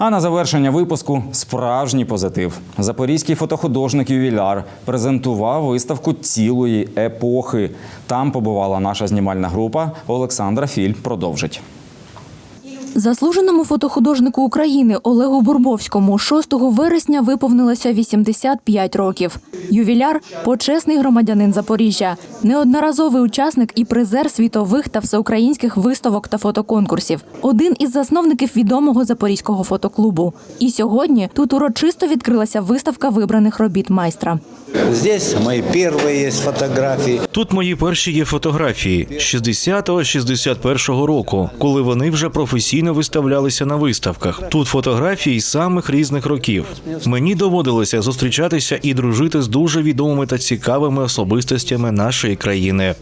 А на завершення випуску справжній позитив. Запорізький фотохудожник ювіляр презентував виставку цілої епохи. Там побувала наша знімальна група. Олександра Філь продовжить. Заслуженому фотохудожнику України Олегу Бурбовському 6 вересня виповнилося 85 років. Ювіляр почесний громадянин Запоріжжя, неодноразовий учасник і призер світових та всеукраїнських виставок та фотоконкурсів. Один із засновників відомого запорізького фотоклубу. І сьогодні тут урочисто відкрилася виставка вибраних робіт майстра. Здесь мои первые есть фотографии. Тут мої перші є фотографії 60-61 року, коли вони вже професійно виставлялися на виставках. Тут фотографії самих різних років. Мені доводилося зустрічатися і дружити з дуже відомими та цікавими особистостями нашої країни.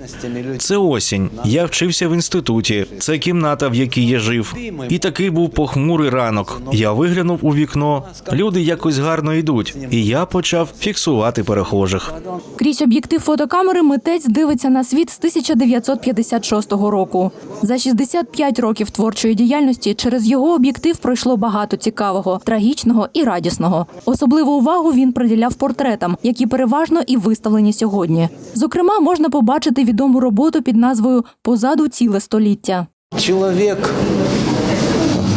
Це осінь. Я вчився в інституті. Це кімната, в якій я жив. І такий був похмурий ранок. Я виглянув у вікно. Люди якось гарно йдуть, і я почав фіксувати перехожих. Крізь об'єктив фотокамери митець дивиться на світ з 1956 року. За 65 років творчої діяльності через його об'єктив пройшло багато цікавого, трагічного і радісного. Особливу увагу він приділяв портретам, які переважно і виставлені сьогодні. Зокрема, можна побачити відому роботу під назвою Позаду ціле століття. Человек –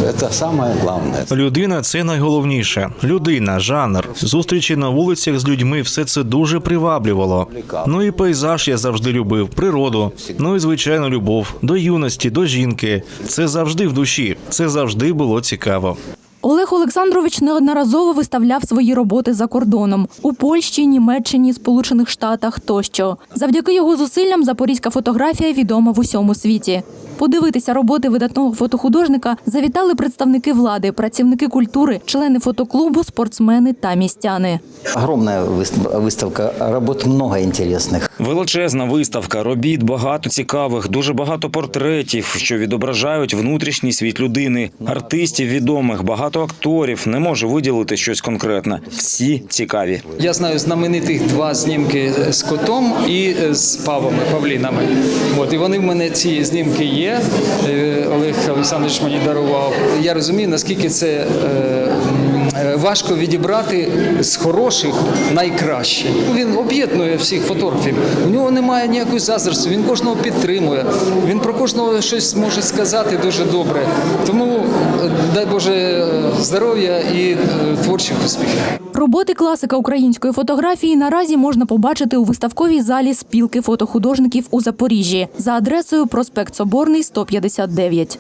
это самое главное. Людина це найголовніше. Людина, жанр, зустрічі на вулицях з людьми все це дуже приваблювало. Ну і пейзаж я завжди любив, природу. Ну і звичайно, любов до юності, до жінки. Це завжди в душі. Це завжди було цікаво. Олег Олександрович неодноразово виставляв свої роботи за кордоном у Польщі, Німеччині, Сполучених Штатах тощо. Завдяки його зусиллям запорізька фотографія відома в усьому світі. Подивитися роботи видатного фотохудожника завітали представники влади, працівники культури, члени фотоклубу, спортсмени та містяни. Огромная выс- выставка, работ много интересных. Величезна виставка, робіт багато цікавих, дуже багато портретів, що відображають внутрішній світ людини, артистів відомих, багато акторів. Не можу виділити щось конкретне. Всі цікаві. Я знаю знаменитих два знімки з котом і з павами, павлінами. От, і вони в мене ці знімки є. Е, Олег Олександрович мені дарував. Я розумію, наскільки це е, важко відібрати з хороших найкраще. Ну, Він об'єднує всіх фотографів. У нього немає ніякої заздрості, він кожного підтримує. Він про кожного щось може сказати дуже добре. Тому е, дай Боже е, здоров'я і е, творчих успіхів. Роботи класика української фотографії наразі можна побачити у виставковій залі спілки фотохудожників у Запоріжжі за адресою проспект Соборний 159.